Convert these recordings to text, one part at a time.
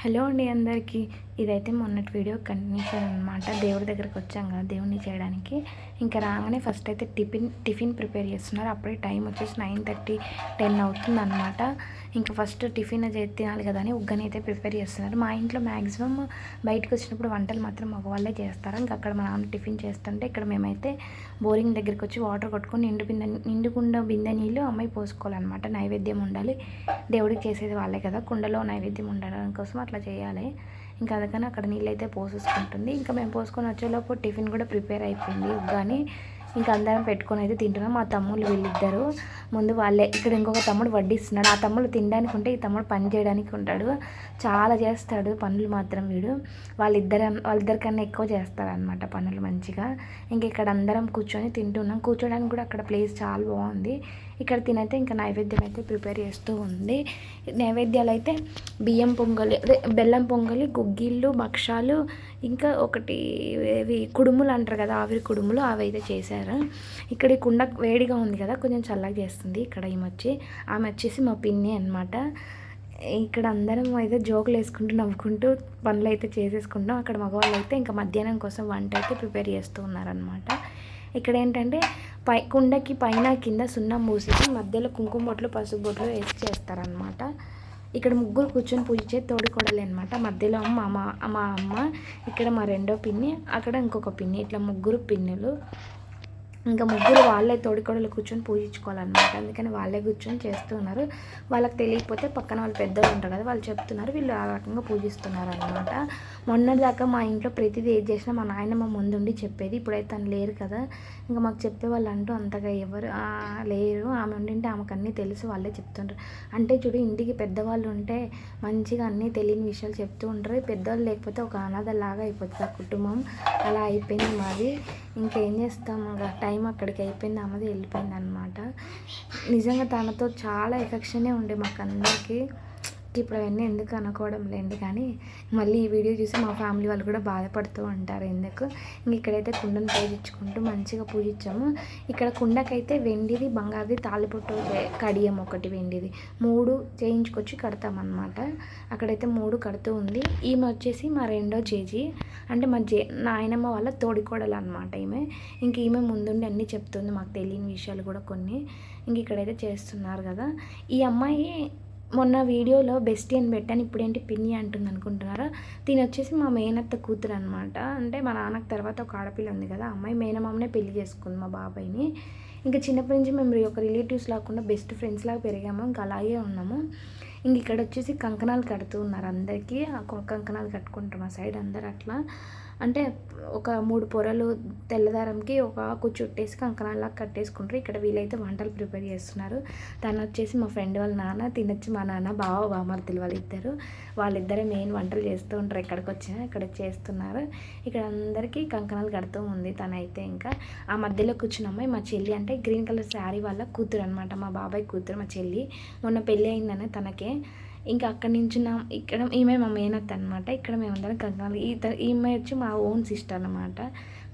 Hello అండి అందరికీ. ఇదైతే మొన్నటి వీడియో కంటిన్యూషన్ అనమాట దేవుడి దగ్గరికి వచ్చాం కదా దేవుడిని చేయడానికి. ఇంకా రాగానే ఫస్ట్ అయితే టిఫిన్ టిఫిన్ ప్రిపేర్ చేస్తున్నారు. అప్పుడే టైం వచ్చేసి నైన్ థర్టీ టెన్ అవుతుంది అనమాట ఇంకా ఫస్ట్ టిఫిన్ చేసి తినాలి కదా అని ఉగ్గని అయితే ప్రిపేర్ చేస్తున్నారు. మా ఇంట్లో మ్యాక్సిమం బయటకు వచ్చినప్పుడు వంటలు మాత్రం మగవాళ్ళే చేస్తారు. ఇంకా అక్కడ మా నాన్న టిఫిన్ చేస్తుంటే ఇక్కడ మేమైతే బోరింగ్ దగ్గరికి వచ్చి వాటర్ కొట్టుకొని నిండు బిందె నిండుకుండా బిందె నీళ్ళు అమ్మాయి పోసుకోవాలన్నమాట. నైవేద్యం ఉండాలి. దేవుడికి చేసేది వాళ్ళే కదా. కుండలో నైవేద్యం ఉండడం కోసం అట్లా చేయాలి. ఇంకా అందుకని అక్కడ నీళ్ళు అయితే పోసేసుకుంటుంది. ఇంకా మేము పోసుకొని వచ్చేలోపు టిఫిన్ కూడా ప్రిపేర్ అయిపోయింది. కానీ ఇంకా అందరం పెట్టుకొని అయితే తింటున్నాం. మా తమ్ముళ్ళు వీళ్ళిద్దరు. ముందు వాళ్ళే. ఇక్కడ ఇంకొక తమ్ముడు వడ్డిస్తున్నాడు. ఆ తమ్ముడు తినడానికి ఉంటే ఈ తమ్ముడు పని చేయడానికి ఉంటాడు. చాలా చేస్తాడు పనులు మాత్రం వీడు. వాళ్ళిద్దరు వాళ్ళిద్దరికన్నా ఎక్కువ చేస్తారనమాట పనులు మంచిగా. ఇంక ఇక్కడ అందరం కూర్చొని తింటున్నాం. కూర్చోడానికి కూడా అక్కడ ప్లేస్ చాలా బాగుంది. ఇక్కడ తినైతే ఇంకా నైవేద్యం అయితే ప్రిపేర్ చేస్తూ ఉంది. నైవేద్యాలు అయితే బియ్యం పొంగలి అదే బెల్లం పొంగలి గుగ్గిళ్ళు భక్షాలు ఇంకా ఒకటి ఇవి కుడుములు అంటారు కదా ఆవిరి కుడుములు అవి అయితే చేశారు. ఇక్కడ ఈ కుండ వేడిగా ఉంది కదా కొంచెం చల్లగా చేస్తుంది ఇక్కడ ఈమె వచ్చి ఆమె వచ్చేసి మా పిన్ని అనమాట ఇక్కడ అందరం అయితే జోకులు వేసుకుంటూ నవ్వుకుంటూ పనులు అయితే చేసేసుకుంటాం అక్కడ మగవాళ్ళు అయితే ఇంకా మధ్యాహ్నం కోసం వంట అయితే ప్రిపేర్ చేస్తూ ఉన్నారనమాట ఇక్కడ ఏంటంటే పై కుండకి పైన కింద సున్నం మూసేసి మధ్యలో కుంకుమ బొట్లు పసుపు బొట్లు వేసి చేస్తారనమాట ఇక్కడ ముగ్గురు కూర్చొని పూజించే తోడుకోడలే అనమాట మధ్యలో మా మా మా అమ్మ ఇక్కడ మా రెండో పిన్ని అక్కడ ఇంకొక పిన్ని ఇట్లా ముగ్గురు పిన్నులు. ఇంకా ముగ్గురు వాళ్ళే తోడికోడలు కూర్చొని పూజించుకోవాలన్నమాట. అందుకని వాళ్ళే కూర్చొని చేస్తున్నారు వాళ్ళకి తెలియకపోతే పక్కన వాళ్ళు పెద్దలు ఉంటారు కదా వాళ్ళు చెప్తున్నారు వీళ్ళు ఆ రకంగా పూజిస్తున్నారు అనమాట మొన్నటిదాకా మా ఇంట్లో ప్రతిదీ ఏది చేసినా మా నాయనమ్మ ముందుండి చెప్పేది. ఇప్పుడైతే తను లేరు కదా ఇంకా మాకు చెప్పే వాళ్ళు అంటూ అంతగా ఎవరు లేరు. ఆమె ఉండింటే ఆమెకు అన్నీ తెలుసు వాళ్ళే చెప్తుంటారు అంటే చూడు ఇంటికి పెద్దవాళ్ళు ఉంటే మంచిగా అన్నీ తెలియని విషయాలు చెప్తూ ఉంటారు. పెద్దవాళ్ళు లేకపోతే ఒక అనాథలాగా అయిపోతుంది ఆ కుటుంబం. అలా అయిపోయింది మాది. ఇంకేం చేస్తాం? ఇంకా టైం అక్కడికి అయిపోయింది ఆమెది వెళ్ళిపోయింది అనమాట నిజంగా తనతో చాలా ఎఫెక్షనే ఉండే మాకు అందరికీ. ఇప్పుడు అవన్నీ ఎందుకు అనుకోవడం లేండి కానీ మళ్ళీ ఈ వీడియో చూసి మా ఫ్యామిలీ వాళ్ళు కూడా బాధపడుతూ ఉంటారు ఎందుకు? ఇంక ఇక్కడైతే కుండను పూజించుకుంటూ మంచిగా పూజించాము. ఇక్కడ కుండకైతే వెండిది బంగారుది తాలిపొట్టు కడియం ఒకటి వెండిది. మూడు చేయించుకొచ్చి కడతామన్నమాట. అక్కడైతే మూడు కడుతూ ఉంది. ఈమె వచ్చేసి మా రెండో చేజీ అంటే మా జే నాయనమ్మ వాళ్ళ తోడికోడలు అనమాట ఈమె. ఇంక ఈమె ముందుండి అన్నీ చెప్తుంది మాకు తెలియని విషయాలు కూడా కొన్ని. ఇంక ఇక్కడైతే చేస్తున్నారు కదా. ఈ అమ్మాయి మొన్న వీడియోలో బెస్టీ అని పెట్టాను ఇప్పుడేంటి పిన్ని అంటుంది అనుకుంటున్నారా? దీని వచ్చేసి మా మేనత్త కూతురు అనమాట అంటే మా నాన్నకు తర్వాత ఒక ఆడపిల్ల ఉంది కదా అమ్మాయి మేనమామనే పెళ్ళి చేసుకుంది మా బాబాయ్ని. ఇంకా చిన్నప్పటి నుంచి మేము ఒక రిలేటివ్స్ లాకుండా బెస్ట్ ఫ్రెండ్స్ లాగా పెరిగాము ఇంకా అలాగే ఉన్నాము. ఇంక ఇక్కడ వచ్చేసి కంకణాలు కడుతూ ఉన్నారు అందరికీ. కంకణాలు కట్టుకుంటారు మా సైడ్ అందరు అట్లా అంటే ఒక మూడు పొరలు తెల్లదారంకి ఒక ఆకు చుట్టేసి కంకణాలా కట్టేసుకుంటారు. ఇక్కడ వీలైతే వంటలు ప్రిపేర్ చేస్తున్నారు. తను వచ్చేసి మా ఫ్రెండ్ వాళ్ళ నాన్న తినొచ్చి మా నాన్న బావ బామర్తులు వాళ్ళిద్దరు వాళ్ళిద్దరే మెయిన్ వంటలు చేస్తూ ఉంటారు. ఎక్కడికి వచ్చినా ఇక్కడ చేస్తున్నారు. ఇక్కడ అందరికీ కంకణాలు కడుతూ ఉంది తనైతే ఇంకా. ఆ మధ్యలో కూర్చున్న అమ్మాయి మా చెల్లి అంటే గ్రీన్ కలర్ శారీ వాళ్ళ కూతురు అనమాట మా బాబాయ్ కూతురు మా చెల్లి. మొన్న పెళ్ళి అయిందని తనకే. ఇంకా అక్కడి నుంచి నా ఇక్కడ ఈమె మా మేనత్ అనమాట ఇక్కడ మేమందరం కంకణాలు ఈ ఈమె వచ్చి మా ఓన్ సిస్టర్ అనమాట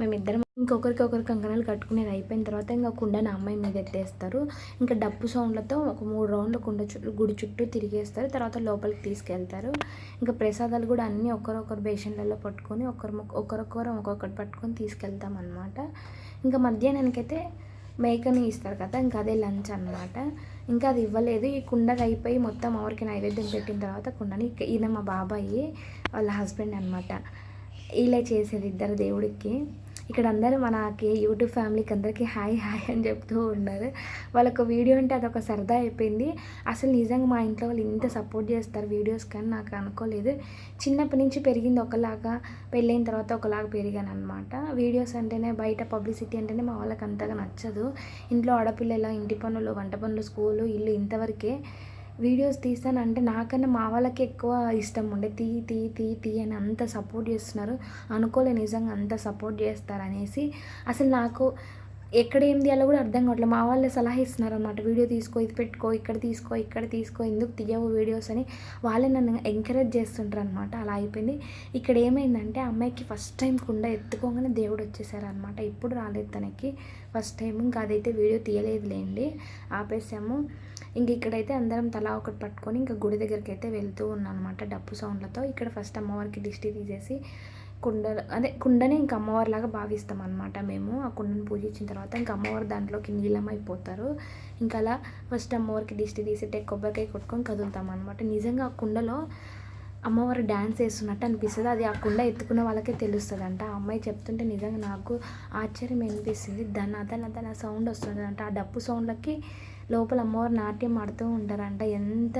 మేమిద్దరం ఇంకొకరికి ఒకరు కంకణాలు కట్టుకునేది అయిపోయిన తర్వాత ఇంకా కుండని అమ్మాయి మీద ఎత్తేస్తారు. ఇంకా డప్పు సౌండ్లతో ఒక మూడు రౌండ్లు కుండ చుట్టూ గుడి చుట్టూ తిరిగేస్తారు. తర్వాత లోపలికి తీసుకెళ్తారు. ఇంకా ప్రసాదాలు కూడా అన్నీ ఒకరొకరు బేషన్లలో పట్టుకొని ఒకరు ఒకరొకరు ఒక్కొక్కటి పట్టుకొని తీసుకెళ్తామన్నమాట. ఇంకా మధ్యాహ్నానికైతే మేకని ఇస్తారు కదా ఇంకా అదే లంచ్ అనమాట ఇంకా అది ఇవ్వలేదు. ఈ కుండకి అయిపోయి మొత్తం ఎవరికి నైవేద్యం పెట్టిన తర్వాత కుండని ఈయన మా బాబాయి వాళ్ళ హస్బెండ్ అనమాట ఇలా చేసేది ఇద్దరు దేవుడికి. ఇక్కడ అందరూ మనకి యూట్యూబ్ ఫ్యామిలీకి అందరికీ హాయ్ హాయ్ అని చెప్తూ ఉన్నారు. వాళ్ళకు వీడియో అంటే అదొక సరదా అయిపోయింది. అసలు నిజంగా మా ఇంట్లో వాళ్ళు ఇంత సపోర్ట్ చేస్తారు వీడియోస్ కానీ నాకు అనుకోలేదు. చిన్నప్పటి నుంచి పెరిగింది ఒకలాగా పెళ్ళైన తర్వాత ఒకలాగా పెరిగాను అనమాట వీడియోస్ అంటేనే బయట పబ్లిసిటీ అంటేనే మా వాళ్ళకి అంతగా నచ్చదు. ఇంట్లో ఆడపిల్లల ఇంటి పనులు వంట పనులు స్కూలు ఇల్లు ఇంతవరకే. వీడియోస్ తీస్తానంటే నాకన్నా మా వాళ్ళకి ఎక్కువ ఇష్టం ఉండే తీ తీ తీ తీ అని అంత సపోర్ట్ చేస్తున్నారు. అనుకోలే నిజంగా అంత సపోర్ట్ చేస్తారనేసి. అసలు నాకు ఎక్కడ ఏం తీయాలో కూడా అర్థం కావట్లేదు. మా వాళ్ళే సలహా ఇస్తున్నారు అనమాట వీడియో తీసుకో ఇది పెట్టుకో ఇక్కడ తీసుకో ఇక్కడ తీసుకో ఎందుకు తీయవు వీడియోస్ అని. వాళ్ళే నన్ను ఎంకరేజ్ చేస్తుంటారు అనమాట అలా అయిపోయింది. ఇక్కడ ఏమైందంటే అమ్మాయికి ఫస్ట్ టైం కుండ ఎత్తుకోగానే దేవుడు వచ్చేసారనమాట ఇప్పుడు రాలేదు తనకి. ఫస్ట్ టైం ఇంకా అదైతే వీడియో తీయలేదులేండి. ఆపేసాము. ఇంక ఇక్కడైతే అందరం తలా ఒకటి పట్టుకొని ఇంకా గుడి దగ్గరికి అయితే వెళ్తూ ఉన్నాం అనమాట డప్పు సౌండ్లతో. ఇక్కడ ఫస్ట్ అమ్మవారికి దిష్టి తీసేసి కుండ అదే కుండని ఇంకా అమ్మవారిలాగా భావిస్తాం అనమాట మేము. ఆ కుండని పూజించిన తర్వాత ఇంకా అమ్మవారు దాంట్లోకి నీలమైపోతారు. ఇంకా అలా ఫస్ట్ అమ్మవారికి దిష్టి తీసి కొబ్బరికాయ కొట్టుకొని కదులుతాం అనమాట నిజంగా ఆ కుండలో అమ్మవారు డ్యాన్స్ వేస్తున్నట్టు అనిపిస్తుంది. అది ఆ కుండ ఎత్తుకున్న వాళ్ళకే తెలుస్తుంది అంట ఆ అమ్మాయి చెప్తుంటే నిజంగా నాకు ఆశ్చర్యం అనిపిస్తుంది. దాని అదన దన సౌండ్ వస్తుంది అంట ఆ డప్పు సౌండ్లకి లోపల అమ్మవారు నాట్యం ఆడుతూ ఉంటారంట. ఎంత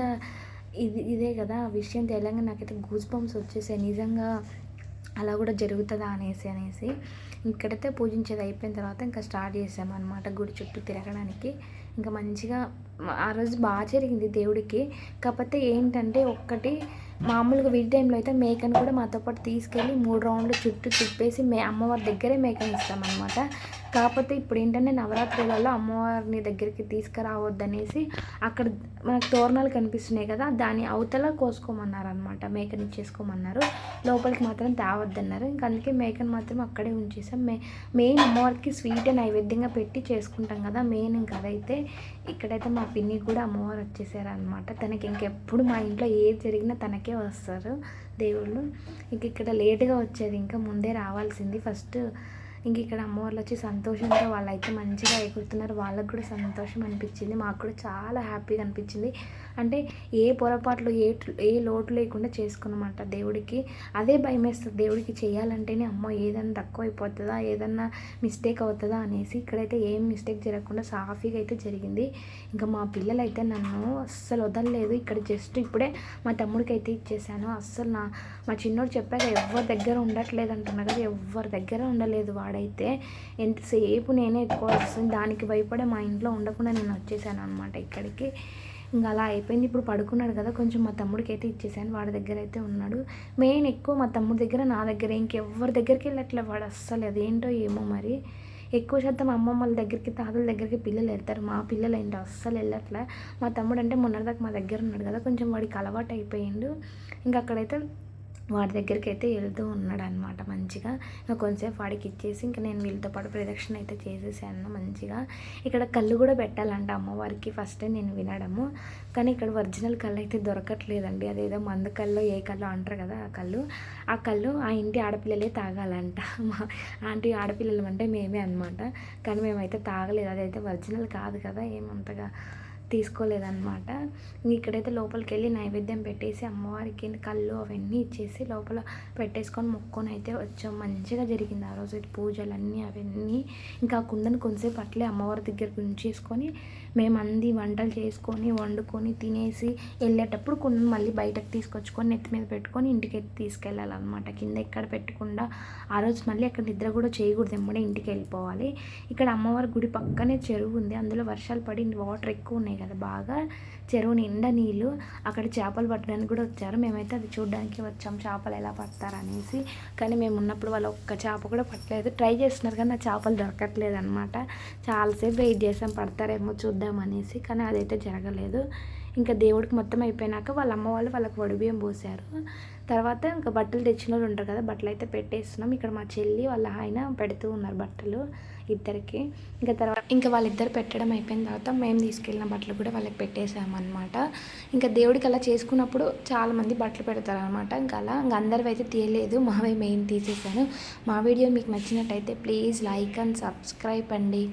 ఇది ఇదే కదా ఆ విషయం తెలంగాణ నాకైతే గూస్ బంప్స్ వచ్చేసాయి. నిజంగా అలా కూడా జరుగుతుందా అనేసి అనేసి. ఇక్కడైతే పూజించేది అయిపోయిన తర్వాత ఇంకా స్టార్ట్ చేసాము అనమాట గుడి చుట్టూ తిరగడానికి. ఇంకా మంచిగా ఆ రోజు బాగా జరిగింది దేవుడికి. కాకపోతే ఏంటంటే ఒక్కటి మామూలుగా వీడి టైంలో అయితే మేకను కూడా మాతో పాటు తీసుకెళ్ళి మూడు రౌండ్లు చుట్టూ తిప్పేసి మే అమ్మవారి దగ్గరే మేకని ఇస్తామన్నమాట. కాకపోతే ఇప్పుడు ఏంటంటే నవరాత్రులలో అమ్మవారిని దగ్గరికి తీసుకురావద్దనేసి అక్కడ మనకు తోరణాలు కనిపిస్తున్నాయి కదా దాని అవతల కోసుకోమన్నారు అనమాట మేకని ఇచ్చేసుకోమన్నారు లోపలికి మాత్రం తేవద్దన్నారు. ఇంకా అందుకే మేకను మాత్రం అక్కడే ఉంచేసాం. మే మెయిన్ అమ్మవారికి స్వీట్ నైవేద్యంగా పెట్టి చేసుకుంటాం కదా మెయిన్ ఇంకా అదైతే ఇక్కడైతే మా పిన్ని కూడా అమ్మవారు వచ్చేసారు అనమాట తనకి ఇంకెప్పుడు మా ఇంట్లో ఏది జరిగినా తనకే వస్తారు దేవుళ్ళు. ఇంక ఇక్కడ లేటుగా వచ్చేది ఇంకా ముందే రావాల్సింది. ఫస్ట్ ఇంక ఇక్కడ అమ్మవాళ్ళు వచ్చి సంతోషంగా వాళ్ళైతే మంచిగా ఎగురుతున్నారు. వాళ్ళకు కూడా సంతోషం అనిపించింది. మాకు కూడా చాలా హ్యాపీగా అనిపించింది. అంటే ఏ పొరపాట్లు ఏ ఏ లోటు లేకుండా చేసుకున్నమాట దేవుడికి. అదే భయం వేస్తుంది దేవుడికి చేయాలంటేనే అమ్మ ఏదైనా తక్కువ అయిపోతుందా ఏదన్నా మిస్టేక్ అవుతుందా? అనేసి ఇక్కడైతే ఏం మిస్టేక్ జరగకుండా సాఫీగా అయితే జరిగింది. ఇంకా మా పిల్లలు అయితే నన్ను అస్సలు వదలలేదు. ఇక్కడ జస్ట్ ఇప్పుడే మా తమ్ముడికి అయితే ఇచ్చేసాను. అస్సలు నా మా చిన్నోడు చెప్పాక ఎవరి దగ్గర ఉండట్లేదు అంటున్నా కదా. ఎవరి దగ్గర ఉండలేదు వాడు. వాడైతే ఎంతసేపు నేనే ఎత్తుకోవాల్సి వస్తుంది దానికి భయపడే మా ఇంట్లో ఉండకుండా నేను వచ్చేసాను అనమాట ఇక్కడికి. ఇంకా అలా అయిపోయింది. ఇప్పుడు పడుకున్నాడు కదా కొంచెం మా తమ్ముడికి అయితే ఇచ్చేసాను. వాడి దగ్గర అయితే ఉన్నాడు. మెయిన్ ఎక్కువ మా తమ్ముడి దగ్గర నా దగ్గర ఇంకెవరి దగ్గరికి వెళ్ళట్లే వాడు అస్సలు. అదేంటో ఏమో మరి. ఎక్కువ శాతం అమ్మమ్మల దగ్గరికి తాతల దగ్గరికి పిల్లలు వెళ్తారు. మా పిల్లలు ఏంటో అస్సలు వెళ్ళట్లే. మా తమ్ముడు అంటే మొన్నటిదాకా మా దగ్గర ఉన్నాడు కదా కొంచెం వాడికి అలవాటు అయిపోయిండు ఇంకా అక్కడైతే వాడి దగ్గరికి అయితే వెళ్తూ ఉన్నాడు అనమాట మంచిగా. ఇంకా కొంచెంసేపు వాడికి ఇచ్చేసి ఇంకా నేను వీళ్ళతో పాటు ప్రదక్షిణ అయితే చేసేసాను మంచిగా. ఇక్కడ కళ్ళు కూడా పెట్టాలంట అమ్మవారికి ఫస్ట్ నేను వినడము. కానీ ఇక్కడ ఒరిజినల్ కళ్ళు అయితే దొరకట్లేదండి. అదేదో మందు కళ్ళు ఏ కళ్ళు అంటారు కదా ఆ కళ్ళు. ఆ కళ్ళు ఆ ఇంటి ఆడపిల్లలే తాగాలంట. మా ఆంటీ ఆడపిల్లలు అంటే మేమే అనమాట కానీ మేమైతే తాగలేదు. అదైతే ఒరిజినల్ కాదు కదా ఏమంతగా తీసుకోలేదన్నమాట. ఇక్కడైతే లోపలికి వెళ్ళి నైవేద్యం పెట్టేసి అమ్మవారికి కళ్ళు అవన్నీ ఇచ్చేసి లోపల పెట్టేసుకొని మొక్కొని అయితే వచ్చాం. మంచిగా జరిగింది ఆ రోజు. పూజలన్నీ అవన్నీ ఇంకా కుండను కొంతసేపు అట్లే అమ్మవారి దగ్గర ఉంచేసుకొని మేము అంది వంటలు చేసుకొని వండుకొని తినేసి వెళ్ళేటప్పుడు కుండను మళ్ళీ బయటకు తీసుకొచ్చుకొని నెత్తి మీద పెట్టుకొని ఇంటికి తీసుకెళ్ళాలన్నమాట. కింద ఎక్కడ పెట్టకుండా ఆ రోజు మళ్ళీ అక్కడ నిద్ర కూడా చేయకూడదు. ఎమ్మడే ఇంటికి వెళ్ళిపోవాలి. ఇక్కడ అమ్మవారి గుడి పక్కనే చెరువు ఉంది. అందులో వర్షాలు పడి వాటర్ ఎక్కువ ఉన్నాయి. కదా బాగా చెరువు నిండా నీళ్ళు అక్కడ చేపలు పట్టడానికి కూడా వచ్చారు. మేమైతే అది చూడడానికి వచ్చాం చేపలు ఎలా పడతారు అనేసి కానీ మేము ఉన్నప్పుడు వాళ్ళు ఒక్క చేప కూడా పట్టలేదు. ట్రై చేస్తున్నారు కానీ ఆ చేపలు దొరకట్లేదు అనమాట చాలాసేపు వెయిట్ చేసాం పడతారేమో చూద్దాం అనేసి కానీ అదైతే జరగలేదు. ఇంకా దేవుడికి మొత్తం అయిపోయినాక వాళ్ళ అమ్మ వాళ్ళు వాళ్ళకి వడిబియ్యం పోసారు. తర్వాత ఇంకా బట్టలు తెచ్చిన వాళ్ళు ఉంటారు కదా బట్టలు అయితే పెట్టేస్తున్నాం. ఇక్కడ మా చెల్లి వాళ్ళ ఆయన పెడుతూ ఉన్నారు బట్టలు ఇద్దరికి. ఇంకా తర్వాత ఇంకా వాళ్ళిద్దరు పెట్టడం అయిపోయిన తర్వాత మేము తీసుకెళ్ళిన బట్టలు కూడా వాళ్ళకి పెట్టేసామన్నమాట ఇంకా దేవుడికి అలా చేసుకున్నప్పుడు చాలామంది బట్టలు పెడతారు అనమాట ఇంకా అలా ఇంకా అందరివి అయితే తీయలేదు మావే మెయిన్ తీసేసాను మా వీడియో మీకు నచ్చినట్టయితే ప్లీజ్ లైక్ అండ్ సబ్స్క్రైబ్ అండి.